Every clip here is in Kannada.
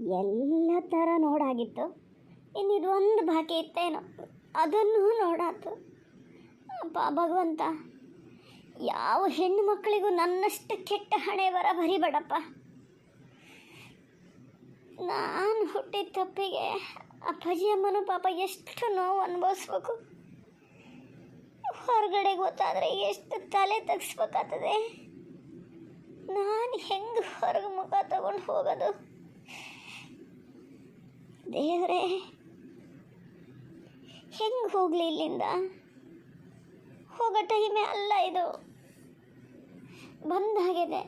ಎಲ್ಲ ಥರ ನೋಡಾಗಿತ್ತು. ಇನ್ನು ಇದೊಂದು ಬಾಕಿ ಇತ್ತೇನೋ, ಅದನ್ನು ನೋಡಾತು. ಅಪ್ಪ, ಭಗವಂತ, ಯಾವ ಹೆಣ್ಣು ಮಕ್ಕಳಿಗೂ ನನ್ನಷ್ಟು ಕೆಟ್ಟ ಹಣೆ ಬರ ಬರಿಬೇಡಪ್ಪ. ನಾನು ಹುಟ್ಟಿದ ತಪ್ಪಿಗೆ ಅಪ್ಪಾಜಿ ಅಮ್ಮನೂ ಪಾಪ ಎಷ್ಟು ನೋವು ಅನುಭವಿಸ್ಬೇಕು. ಹೊರಗಡೆ ಗೊತ್ತಾದರೆ ಎಷ್ಟು ತಲೆ ತಗ್ಸ್ಬೇಕಾಗ್ತದೆ. ನಾನು ಹೆಂಗೆ ಹೊರಗೆ ಮುಖ ತಗೊಂಡು ಹೋಗೋದು? ದೇವರೇ, ಹೆಂಗೆ ಹೋಗಲಿ ಇಲ್ಲಿಂದ? ಹೋಗೋ ಟೈಮೇ ಅಲ್ಲ ಇದು. ಬಂದಾಗಿದೆ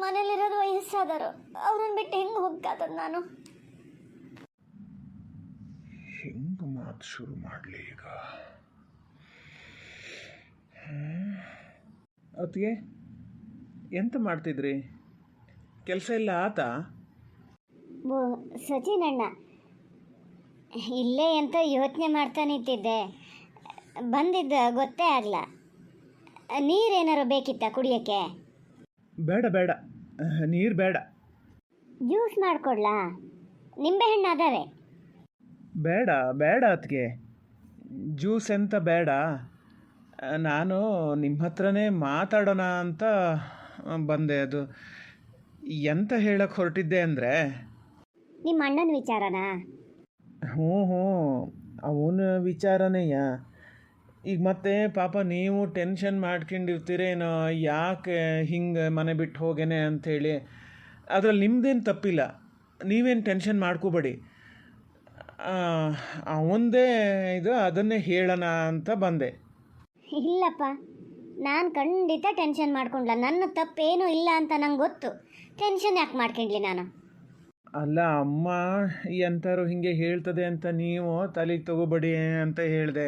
ಮನೇಲಿರೋದು ವಯಸ್ಸಾದರು ಅವ್ರನ್ನ ಬಿಟ್ಟು ಹೆಂಗೆ ಹೋಗ್ತಾತದ ನಾನು? ಹೆಂಗೆ ಮಾತು ಶುರು ಮಾಡಲಿ ಈಗ? ಅತ್ತಿಗೆ, ಎಂತ ಮಾಡ್ತಿದ್ರಿ? ಕೆಲಸ ಎಲ್ಲ ಆತಾ? ಓ ಸಚಿನ್ ಅಣ್ಣ ಇಲ್ಲೇ ಅಂತ ಯೋಚನೆ ಮಾಡ್ತಾ ನಿಂತಿದ್ದೆ. ಬಂದಿದ್ದ ಗೊತ್ತೇ ಆಗಲ್ಲ ನೀರೇನಾರು ಬೇಕಿತ್ತ ಕುಡಿಯೋಕ್ಕೆ? ಬೇಡ ಬೇಡ. ನೀರು ಬೇಡ. ಜ್ಯೂಸ್ ಮಾಡಿಕೊಡ್ಲಾ? ನಿಂಬೆಹಣ್ಣು ಅದಾವೆ. ಬೇಡ ಬೇಡ ಅದಕ್ಕೆ ಜ್ಯೂಸ್ ಎಂತ ಬೇಡ. ನಾನು ನಿಮ್ಮ ಹತ್ರನೇ ಮಾತಾಡೋಣ ಅಂತ ಬಂದೆ. ಅದು ಎಂತ ಹೇಳಕ್ಕೆ ಹೊರಟಿದ್ದೆ ಅಂದರೆ ನಿಮ್ಮ ಅಣ್ಣನ ವಿಚಾರನಾ? ಹ್ಞೂ ಹ್ಞೂ. ಅವನ ವಿಚಾರನೇಯ? ಈಗ ಮತ್ತೆ ಪಾಪ ನೀವು ಟೆನ್ಷನ್ ಮಾಡ್ಕೊಂಡಿರ್ತೀರೇನೋ ಯಾಕೆ ಹಿಂಗೆ ಮನೆ ಬಿಟ್ಟು ಹೋಗೇನೆ ಅಂಥೇಳಿ. ಅದ್ರಲ್ಲಿ ನಿಮ್ಮದೇನು ತಪ್ಪಿಲ್ಲ. ನೀವೇನು ಟೆನ್ಷನ್ ಮಾಡ್ಕೋಬೇಡಿ. ಅವಂದೇ ಇದು ಅದನ್ನೇ ಹೇಳೋಣ ಅಂತ ಬಂದೆ. ಇಲ್ಲಪ್ಪ ನಾನು ಖಂಡಿತ ಟೆನ್ಷನ್ ಮಾಡ್ಕೊಂಡ್ಲ. ನನ್ನ ತಪ್ಪೇನೂ ಇಲ್ಲ ಅಂತ ನಂಗೆ ಗೊತ್ತು. ಟೆನ್ಷನ್ ಯಾಕೆ ಮಾಡ್ಕೊಂಡ್ಲಿ ನಾನು? ಅಲ್ಲ, ಅಮ್ಮ ಎಂಥರು ಹಿಂಗೆ ಹೇಳ್ತದೆ ಅಂತ ನೀವು ತಲೆಗೆ ತಗೋಬೇಡಿ ಅಂತ ಹೇಳಿದೆ.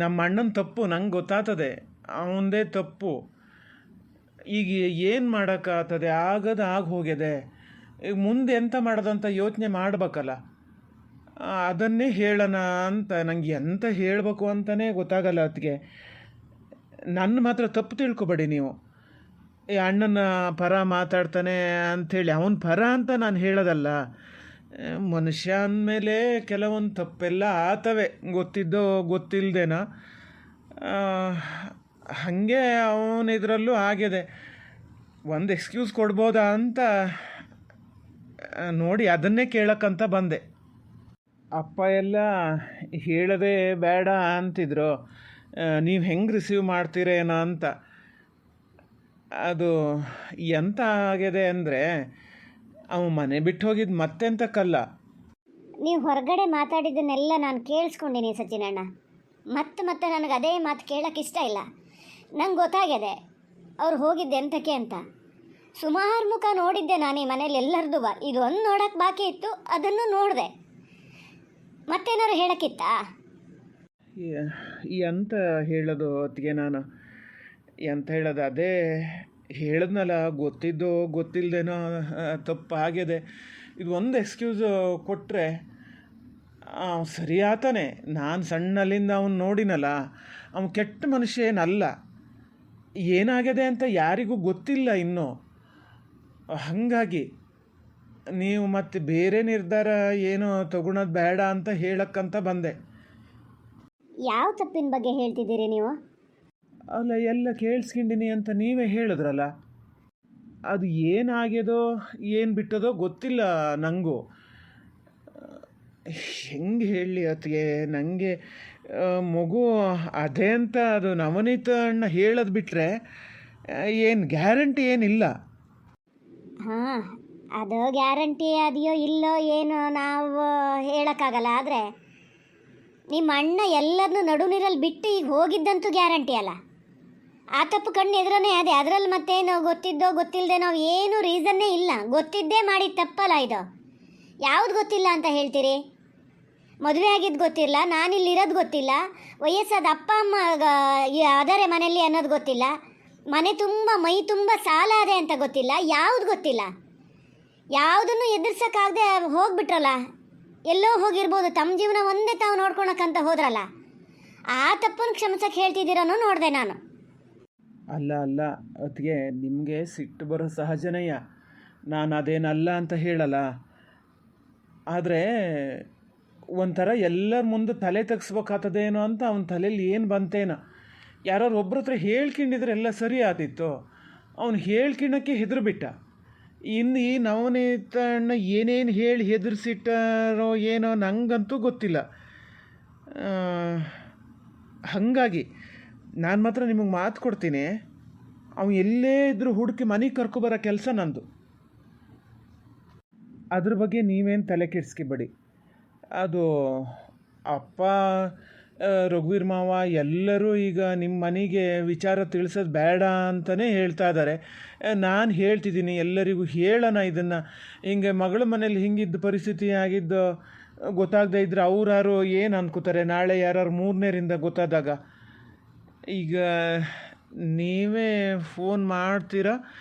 ನಮ್ಮ ಅಣ್ಣನ ತಪ್ಪು, ನಂಗೆ ಗೊತ್ತಾಗ್ತದೆ ಅವನದೇ ತಪ್ಪು. ಈಗ ಏನು ಮಾಡೋಕ್ಕಾಗ್ತದೆ ಆಗದು ಆಗಿ ಹೋಗಿದೆ ಈಗ ಮುಂದೆ ಎಂಥ ಮಾಡೋದಂತ ಯೋಚನೆ ಮಾಡಬೇಕಲ್ಲ. ಅದನ್ನೇ ಹೇಳೋಣ ಅಂತ, ನಂಗೆ ಎಂತ ಹೇಳಬೇಕು ಅಂತಲೇ ಗೊತ್ತಾಗಲ್ಲ ಅದಕ್ಕೆ ನನ್ನ ಮಾತ್ರ ತಪ್ಪು ತಿಳ್ಕೊಬೇಡಿ ನೀವು. ಈ ಅಣ್ಣನ ಪರ ಮಾತಾಡ್ತಾನೆ ಅಂಥೇಳಿ. ಅವನ ಪರ ಅಂತ ನಾನು ಹೇಳೋದಲ್ಲ. ಮನುಷ್ಯ ಅಂದಮೇಲೆ ಕೆಲವೊಂದು ತಪ್ಪೆಲ್ಲ ಆತವೆ. ಗೊತ್ತಿದ್ದೋ ಗೊತ್ತಿಲ್ಲದೇನೋ ಹಾಗೆ ಅವನ ಇದರಲ್ಲೂ ಆಗಿದೆ ಒಂದು ಎಕ್ಸ್ಕ್ಯೂಸ್ ಕೊಡ್ಬೋದಾ ಅಂತ ನೋಡಿ ಅದನ್ನೇ ಕೇಳೋಕ್ಕಂತ ಬಂದೆ. ಅಪ್ಪ ಎಲ್ಲ, ಹೇಳದೆ ಬೇಡ ಅಂತಿದ್ರು. ನೀವು ಹೆಂಗೆ ರಿಸೀವ್ ಮಾಡ್ತೀರೇನೋ ಅಂತ. ಅದು ಎಂತ ಆಗಿದೆ ಅಂದರೆ ಅವ ಮನೆ ಬಿಟ್ಟು ಹೋಗಿದ್ದು ಮತ್ತೆಂತಕ್ಕಲ್ಲ ನೀವು ಹೊರಗಡೆ ಮಾತಾಡಿದ್ದನ್ನೆಲ್ಲ ನಾನು ಕೇಳಿಸ್ಕೊಂಡಿನಿ ಸಚಿನಣ್ಣ. ಮತ್ತೆ ಮತ್ತೆ ನನಗೆ ಅದೇ ಮಾತು ಕೇಳೋಕೆ ಇಷ್ಟ ಇಲ್ಲ. ನಂಗೆ ಗೊತ್ತಾಗಿದೆ ಅವ್ರು ಹೋಗಿದ್ದೆ ಎಂತಕ್ಕೆ ಅಂತ. ಸುಮಾರು ಮುಖ ನೋಡಿದ್ದೆ ನಾನು ಈ ಮನೇಲಿ ಎಲ್ಲರದು ಬಾ ಇದು ಒಂದು ನೋಡೋಕೆ ಬಾಕಿ ಇತ್ತು ಅದನ್ನು ನೋಡಿದೆ. ಮತ್ತೇನಾದ್ರು ಹೇಳೋಕ್ಕಿತ್ತಾ? ಎಂತ ಹೇಳೋದು ಹೊತ್ತಿಗೆ ನಾನು? ಎಂತ ಹೇಳೋದು? ಅದೇ ಹೇಳಿದ್ನಲ್ಲ, ಗೊತ್ತಿದ್ದೋ ಗೊತ್ತಿಲ್ಲದೇನೋ ತಪ್ಪಾಗಿದೆ ಇದು ಒಂದು ಎಕ್ಸ್ಕ್ಯೂಸ್ ಕೊಟ್ಟರೆ ಸರಿ ಆತಾನೆ ನಾನು ಸಣ್ಣಲ್ಲಿಂದ ಅವನು ನೋಡಿನಲ್ಲ, ಅವನು ಕೆಟ್ಟ ಮನುಷ್ಯ ಏನಲ್ಲ. ಏನಾಗಿದೆ ಅಂತ ಯಾರಿಗೂ ಗೊತ್ತಿಲ್ಲ ಇನ್ನೂ. ಹಾಗಾಗಿ, ನೀವು ಮತ್ತೆ ಬೇರೆ ನಿರ್ಧಾರ ಏನು ತಗೊಳೋದು ಬೇಡ ಅಂತ ಹೇಳಕ್ಕಂತ ಬಂದೆ. ಯಾವ ತಪ್ಪಿನ ಬಗ್ಗೆ ಹೇಳ್ತಿದ್ದೀರಿ ನೀವು? ಅಲ್ಲ, ಎಲ್ಲ ಕೇಳಿಸ್ಕೊಂಡಿನಿ ಅಂತ ನೀವೇ ಹೇಳಿದ್ರಲ್ಲ. ಅದು ಏನಾಗ್ಯದೋ, ಏನು ಬಿಟ್ಟದೋ ಗೊತ್ತಿಲ್ಲ ನನಗೂ ಹೆಂಗೆ ಹೇಳಿ ಅದಕ್ಕೆ ನನಗೆ ಮಗು ಅದೇ ಅಂತ ಅದು ನವನೀತ ಅಣ್ಣ ಹೇಳೋದು ಬಿಟ್ಟರೆ ಏನು ಗ್ಯಾರಂಟಿ ಏನಿಲ್ಲ. ಹಾಂ, ಅದು ಗ್ಯಾರಂಟಿ ಅದೆಯೋ ಇಲ್ಲೋ ಏನೋ ನಾವು ಹೇಳೋಕ್ಕಾಗಲ್ಲ, ಆದರೆ ನಿಮ್ಮ ಅಣ್ಣ ಎಲ್ಲದನ್ನೂ ನಡು ನೀರಲ್ಲಿ ಬಿಟ್ಟು ಈಗ ಹೋಗಿದ್ದಂತೂ ಗ್ಯಾರಂಟಿ ಅಲ್ಲ. ಆ ತಪ್ಪು ಕಣ್ಣು ಎದುರನೇ ಅದೇ. ಅದರಲ್ಲಿ ಮತ್ತೇನು ಗೊತ್ತಿದ್ದೋ ಗೊತ್ತಿಲ್ಲದೆ ನಾವು ಏನು ರೀಸನ್ನೇ ಇಲ್ಲ. ಗೊತ್ತಿದ್ದೇ ಮಾಡಿ ತಪ್ಪಲ್ಲ ಇದು. ಯಾವ್ದು ಗೊತ್ತಿಲ್ಲ ಅಂತ ಹೇಳ್ತೀರಿ? ಮದುವೆ ಆಗಿದ್ದು ಗೊತ್ತಿಲ್ಲ ನಾನಿಲ್ಲಿರೋದು ಗೊತ್ತಿಲ್ಲ, ವಯಸ್ಸಾದ ಅಪ್ಪ, ಅಮ್ಮ ಆದರೆ ಮನೆಯಲ್ಲಿ ಅನ್ನೋದು ಗೊತ್ತಿಲ್ಲ, ಮನೆ ತುಂಬ, ಮೈ ತುಂಬ ಸಾಲ ಅದೇ ಅಂತ ಗೊತ್ತಿಲ್ಲ, ಯಾವ್ದು ಗೊತ್ತಿಲ್ಲ? ಯಾವುದನ್ನು ಎದುರ್ಸೋಕ್ಕಾಗದೆ ಹೋಗ್ಬಿಟ್ರಲ್ಲ? ಎಲ್ಲೋ ಹೋಗಿರ್ಬೋದು, ತಮ್ಮ ಜೀವನ ಒಂದೇ ತಾವು ನೋಡ್ಕೊಳಕ್ಕಂತ ಹೋದ್ರಲ್ಲ? ಆ ತಪ್ಪನ್ನು ಕ್ಷಮಿಸಕ್ಕೆ ಹೇಳ್ತಿದ್ದೀರೋನು ನೋಡಿದೆ ನಾನು. ಅಲ್ಲ ಅಲ್ಲ ಅದಕ್ಕೆ ನಿಮಗೆ ಸಿಟ್ಟು ಬರೋ ಸಹಜನಯ್ಯ ನಾನು ಅದೇನಲ್ಲ ಅಂತ ಹೇಳಲ್ಲ. ಆದರೆ ಒಂಥರ ಎಲ್ಲರ ಮುಂದೆ ತಲೆ ತೆಗ್ಸ್ಬೇಕಾಗ್ತದೇನೋ ಅಂತ ಅವನ ತಲೆಯಲ್ಲಿ ಏನು ಬಂತೇನೋ. ಯಾರು ಒಬ್ಬರ ಹತ್ರ ಹೇಳ್ಕೊಂಡಿದ್ರೆ ಎಲ್ಲ ಸರಿ ಆತಿತ್ತು ಅವನು ಹೇಳ್ಕಿಣಕ್ಕೆ ಹೆದರ್ಬಿಟ್ಟ. ಇನ್ನು ಈ ನವನೀತಣ್ಣ ಏನೇನು ಹೇಳಿ ಹೆದರ್ಸಿಟ್ಟಾರೋ ಏನೋ ನಂಗಂತೂ ಗೊತ್ತಿಲ್ಲ. ಹಾಗಾಗಿ ನಾನು ಮಾತ್ರ ನಿಮಗೆ ಮಾತು ಕೊಡ್ತೀನಿ. ಅವ ಎಲ್ಲೇ ಇದ್ದರೂ ಹುಡುಕಿ ಮನೆಗೆ ಕರ್ಕೊಬರೋ ಕೆಲಸ ನಂದು. ಅದ್ರ ಬಗ್ಗೆ ನೀವೇನು ತಲೆ ಕೆಡಿಸ್ಕಿಬೇಡಿ. ಅದು ಅಪ್ಪ ರಘುವೀರ್ ಮಾವ ಎಲ್ಲರೂ ಈಗ ನಿಮ್ಮ ಮನೆಗೆ ವಿಚಾರ ತಿಳಿಸೋದು ಬೇಡ ಅಂತಲೇ ಹೇಳ್ತಾ ಇದ್ದಾರೆ ನಾನು ಹೇಳ್ತಿದ್ದೀನಿ, ಎಲ್ಲರಿಗೂ ಹೇಳೋಣ ಇದನ್ನು. ಹಿಂಗೆ ಮಗಳ ಮನೇಲಿ ಹಿಂಗಿದ್ದ ಪರಿಸ್ಥಿತಿ ಆಗಿದ್ದು ಗೊತ್ತಾಗದೇ ಇದ್ರೆ ಅವ್ರಾರು ಏನು ಅನ್ಕೋತಾರೆ? ನಾಳೆ ಯಾರು ಮೂರನೇರಿಂದ ಗೊತ್ತಾದಾಗ. ಈಗ ನೀವೇ ಫೋನ್ ಮಾಡ್ತೀರಾ?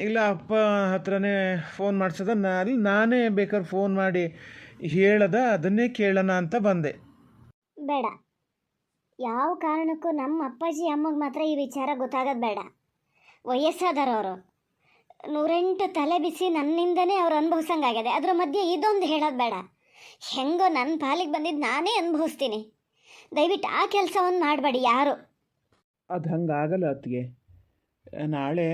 ಇಲ್ಲ ಅಪ್ಪ ಹತ್ರನೇ ಫೋನ್ ಮಾಡಿಸೋದ? ಅಲ್ಲಿ ನಾನೇ ಬೇಕಾದ್ರೆ ಫೋನ್ ಮಾಡಿ ಹೇಳದ, ಅದನ್ನೇ ಕೇಳೋಣ ಅಂತ ಬಂದೆ. ಬೇಡ. ಯಾವ ಕಾರಣಕ್ಕೂ ನಮ್ಮ ಅಪ್ಪಾಜಿ, ಅಮ್ಮಗೆ ಮಾತ್ರ ಈ ವಿಚಾರ ಗೊತ್ತಾಗೋದು ಬೇಡ. ವಯಸ್ಸಾದರವರು. ನೂರೆಂಟು ತಲೆ ಬಿಸಿ ನನ್ನಿಂದನೇ ಅವ್ರು ಅನುಭವಿಸಂಗಾಗಿದೆ. ಅದ್ರ ಮಧ್ಯೆ ಇದೊಂದು ಹೇಳೋದು ಬೇಡ. ಹೆಂಗೋ ನನ್ನ ಪಾಲಿಗೆ ಬಂದಿದ್ದು ನಾನೇ ಅನುಭವಿಸ್ತೀನಿ. ದಯವಿಟ್ಟು ಆ ಕೆಲಸವನ್ನು ಮಾಡಬೇಡಿ, ಯಾರು? ಅದು ಹಂಗಾಗಲ್ಲ ಅತ್ತಿಗೆ. ನಾಳೆ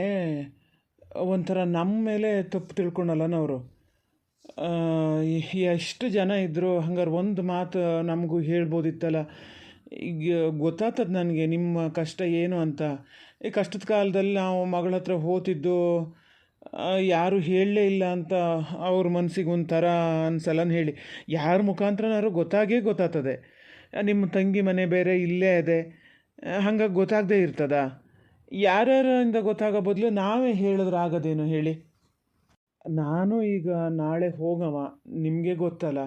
ಒಂಥರ ನಮ್ಮ ಮೇಲೆ ತಪ್ಪು ತಿಳ್ಕೊಳಲ್ಲನವರು ಎಷ್ಟು ಜನ ಇದ್ದರು ಹಂಗಾರೆ ಒಂದು ಮಾತು ನಮಗೂ ಹೇಳ್ಬೋದಿತ್ತಲ್ಲ. ಈಗ ಗೊತ್ತಾಗ್ತದೆ ನನಗೆ ನಿಮ್ಮ ಕಷ್ಟ ಏನು ಅಂತ. ಈ ಕಷ್ಟದ ಕಾಲದಲ್ಲಿ ನಾವು ಮಗಳ ಹತ್ರ ಹೋತಿದ್ದು ಯಾರು ಹೇಳಲೇ ಇಲ್ಲ ಅಂತ ಅವ್ರ ಮನಸ್ಸಿಗೆ ಒಂಥರ ಅನ್ಸಲ್ಲ ಹೇಳಿ. ಯಾರ ಮುಖಾಂತರನಾದ್ರು ಗೊತ್ತಾಗೇ ಗೊತ್ತಾಗ್ತದೆ ನಿಮ್ಮ ತಂಗಿ ಮನೆ ಬೇರೆ ಇಲ್ಲೇ ಇದೆ. ಹಂಗಾಗಿ ಗೊತ್ತಾಗದೇ ಇರ್ತದ? ಯಾರ್ಯಾರಿಂದ ಗೊತ್ತಾಗೋ ಬದಲು ನಾವೇ ಹೇಳಿದ್ರೆ ಆಗೋದೇನು ಹೇಳಿ. ನಾನು ಈಗ ನಾಳೆ ಹೋಗವ, ನಿಮಗೆ ಗೊತ್ತಲ್ಲ.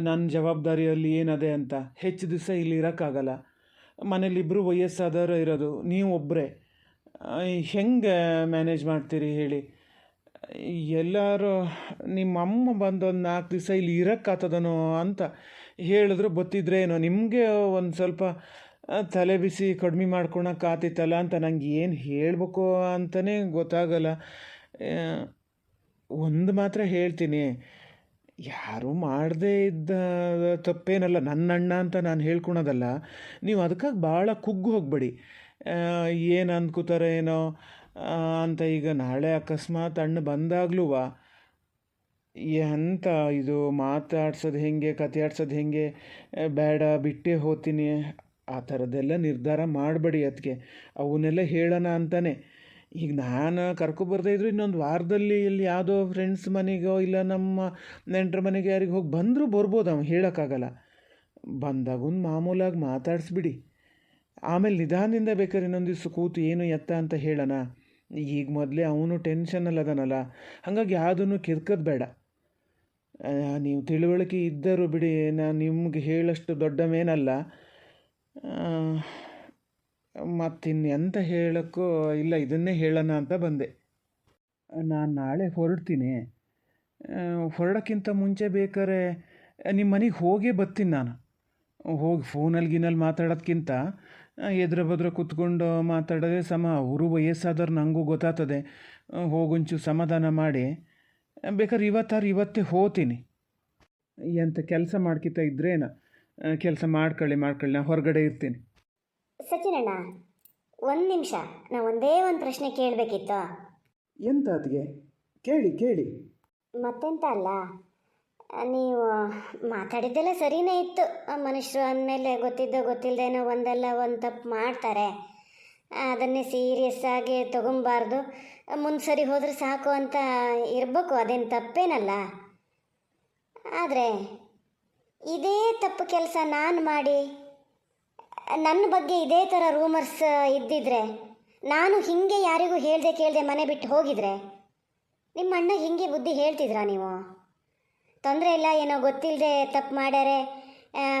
ನನ್ನ ಜವಾಬ್ದಾರಿಯಲ್ಲಿ ಏನದೆ ಅಂತ. ಹೆಚ್ಚು ದಿವಸ ಇಲ್ಲಿ ಇರೋಕ್ಕಾಗಲ್ಲ. ಮನೇಲಿಬ್ಬರು ವಯಸ್ಸಾದವರು ಇರೋದು, ನೀವು ಒಬ್ಬರೇ ಹೆಂಗೆ ಮ್ಯಾನೇಜ್ ಮಾಡ್ತೀರಿ ಹೇಳಿ. ಎಲ್ಲರೂ, ನಿಮ್ಮ ಅಮ್ಮ ಬಂದೊಂದು ನಾಲ್ಕು ದಿವಸ ಇಲ್ಲಿ ಇರೋಕ್ಕಾಗ್ತದನೋ ಅಂತ. ಹೇಳಿದ್ರು ಗೊತ್ತಿದ್ರೇನೋ ನಿಮಗೆ ಒಂದು ಸ್ವಲ್ಪ ತಲೆ ಬಿಸಿ ಕಡಿಮೆ ಮಾಡ್ಕೊಳಕ್ಕಾತಿತ್ತಲ್ಲ ಅಂತ ನಂಗೆ ಏನು ಹೇಳಬೇಕು ಅಂತಲೇ ಗೊತ್ತಾಗಲ್ಲ. ಒಂದು ಮಾತ್ರ ಹೇಳ್ತೀನಿ. ಯಾರೂ ಮಾಡದೇ ಇದ್ದ ತಪ್ಪೇನಲ್ಲ ನನ್ನ ಅಣ್ಣ ಅಂತ ನಾನು ಹೇಳ್ಕೊಳೋದಲ್ಲ, ನೀವು ಅದಕ್ಕಾಗಿ ಭಾಳ ಕುಗ್ಗು ಹೋಗಬೇಡಿ. ಏನು ಅಂದ್ಕೋತಾರೆ ಏನೋ ಅಂತ ಈಗ ನಾಳೆ ಅಕಸ್ಮಾತ್ ಅಣ್ಣ ಬಂದಾಗ್ಲೂ ಎಂತ ಇದು ಮಾತಾಡ್ಸೋದು ಹೇಗೆ ಕತೆ ಆಡ್ಸೋದು ಹೇಗೆ ಬೇಡ, ಬಿಟ್ಟೇ ಹೋತೀನಿ ಆ ಥರದ್ದೆಲ್ಲ ನಿರ್ಧಾರ ಮಾಡಬೇಡಿ ಅದಕ್ಕೆ ಅವನ್ನೆಲ್ಲ ಹೇಳೋಣ ಅಂತಾನೆ. ಈಗ ನಾನು ಕರ್ಕೊಬರ್ದೇ ಇದ್ರು ಇನ್ನೊಂದು ವಾರದಲ್ಲಿ ಇಲ್ಲಿ ಯಾವುದೋ ಫ್ರೆಂಡ್ಸ್ ಮನೆಗೋ ಇಲ್ಲ ನಮ್ಮ ನೆಂಟರ ಮನೆಗೆ ಯಾರಿಗೆ ಹೋಗಿ ಬಂದರೂ ಬರ್ಬೋದು ಅವ, ಹೇಳೋಕ್ಕಾಗಲ್ಲ. ಬಂದಾಗ ಒಂದು ಮಾಮೂಲಾಗಿ ಮಾತಾಡಿಸ್ಬಿಡಿ. ಆಮೇಲೆ ನಿಧಾನದಿಂದ ಬೇಕಾದ್ರೆ ಇನ್ನೊಂದು ದಿವಸ ಕೂತು ಏನು ಎತ್ತ ಅಂತ ಹೇಳೋಣ. ಈಗ ಮೊದಲೇ ಅವನು ಟೆನ್ಷನಲ್ಲಿ ಅದನಲ್ಲ. ಹಾಗಾಗಿ ಯಾವುದನ್ನು ಕಿರ್ಕೋದು ಬೇಡ. ನೀವು ತಿಳುವಳಿಕೆ ಇದ್ದರೂ ಬಿಡಿ, ನಾನು ನಿಮಗೆ ಹೇಳಷ್ಟು ದೊಡ್ಡವೇನಲ್ಲ ಮತ್ತಿನ್ನೆಂತ ಹೇಳೋಕ್ಕೂ ಇಲ್ಲ, ಇದನ್ನೇ ಹೇಳೋಣ ಅಂತ ಬಂದೆ. ನಾನು ನಾಳೆ ಹೊರಡ್ತೀನಿ. ಹೊರಡೋಕ್ಕಿಂತ ಮುಂಚೆ ಬೇಕಾದ್ರೆ ನಿಮ್ಮ ಮನೆಗೆ ಹೋಗೇ ಬರ್ತೀನಿ ನಾನು. ಹೋಗಿ ಫೋನಲ್ಲಿ ಗಿನಲ್ಲಿ ಮಾತಾಡೋದ್ಕಿಂತ ಎದುರ ಬದ್ರ ಕೂತ್ಕೊಂಡು ಮಾತಾಡೋದೇ ಸಮ ಅವರು ವಯಸ್ಸಾದವ್ರು ನನಗೂ ಗೊತ್ತಾಗ್ತದೆ. ಹೋಗೊಂಚು ಸಮಾಧಾನ ಮಾಡಿ. ಬೇಕಾದ್ರೆ ಇವತ್ತಾರು ಇವತ್ತೇ ಹೋತೀನಿ. ಎಂತ ಕೆಲಸ ಮಾಡ್ಕಿತ ಇದ್ರೇನ? ಕೆಲಸ ಮಾಡ್ಕೊಳ್ಳಿ ಮಾಡ್ಕೊಳ್ಳಿ ನಾ ಹೊರಗಡೆ ಇರ್ತೀನಿ. ಸಚಿನಣ್ಣ ಒಂದು ನಿಮಿಷ. ನಾ ಒಂದೇ ಒಂದು ಪ್ರಶ್ನೆ ಕೇಳಬೇಕಿತ್ತು. ಎಂತ ಅದಿಗೆ ಕೇಳಿ ಕೇಳಿ. ಮತ್ತೆಂತ ಅಲ್ಲ? ನೀವು ಮಾತಾಡಿದ್ದೆಲ್ಲ ಸರಿನೇ ಇತ್ತು. ಮನುಷ್ಯರು ಅಂದಮೇಲೆ ಗೊತ್ತಿದ್ದೋ ಗೊತ್ತಿಲ್ಲದೇನೋ ಒಂದಲ್ಲ ಒಂದು ತಪ್ಪು ಮಾಡ್ತಾರೆ. ಅದನ್ನೇ ಸೀರಿಯಸ್ ಆಗಿ ತಗೊಂಬಾರ್ದು. ಮುಂದೆ ಸರಿ ಹೋದ್ರೆ ಸಾಕು ಅಂತ ಇರಬೇಕು, ಅದೇನು ತಪ್ಪೇನಲ್ಲ. ಆದರೆ ಇದೇ ತಪ್ಪು ಕೆಲಸ ನಾನು ಮಾಡಿ, ನನ್ನ ಬಗ್ಗೆ ಇದೇ ಥರ ರೂಮರ್ಸ್ ಇದ್ದಿದ್ರೆ, ನಾನು ಹಿಂಗೆ ಯಾರಿಗೂ ಹೇಳದೆ ಕೇಳದೆ ಮನೆ ಬಿಟ್ಟು ಹೋಗಿದ್ರೆ, ನಿಮ್ಮ ಅಣ್ಣ ಹಿಂಗೆ ಬುದ್ಧಿ ಹೇಳ್ತಿದ್ರಾ ನೀವು? ತೊಂದರೆ ಇಲ್ಲ, ಏನೋ ಗೊತ್ತಿಲ್ಲದೆ ತಪ್ಪು ಮಾಡ್ಯಾರೆ.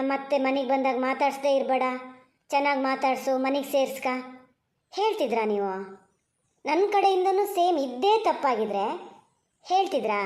ಮತ್ತೆ ಮನೆಗೆ ಬಂದಾಗ ಮಾತಾಡಿಸ್ದೇ ಇರಬೇಡ. ಚೆನ್ನಾಗಿ ಮಾತಾಡಿಸು, ಮನೆಗೆ ಸೇರ್ಸ್ಕ. ಹೇಳ್ತಿದ್ರಾ ನೀವು? ನನ್ನ ಕಡೆಯಿಂದನೂ ಸೇಮ್ ಇದ್ದೇ ತಪ್ಪಾಗಿದ್ರೆ ಹೇಳ್ತಿದ್ರಾ?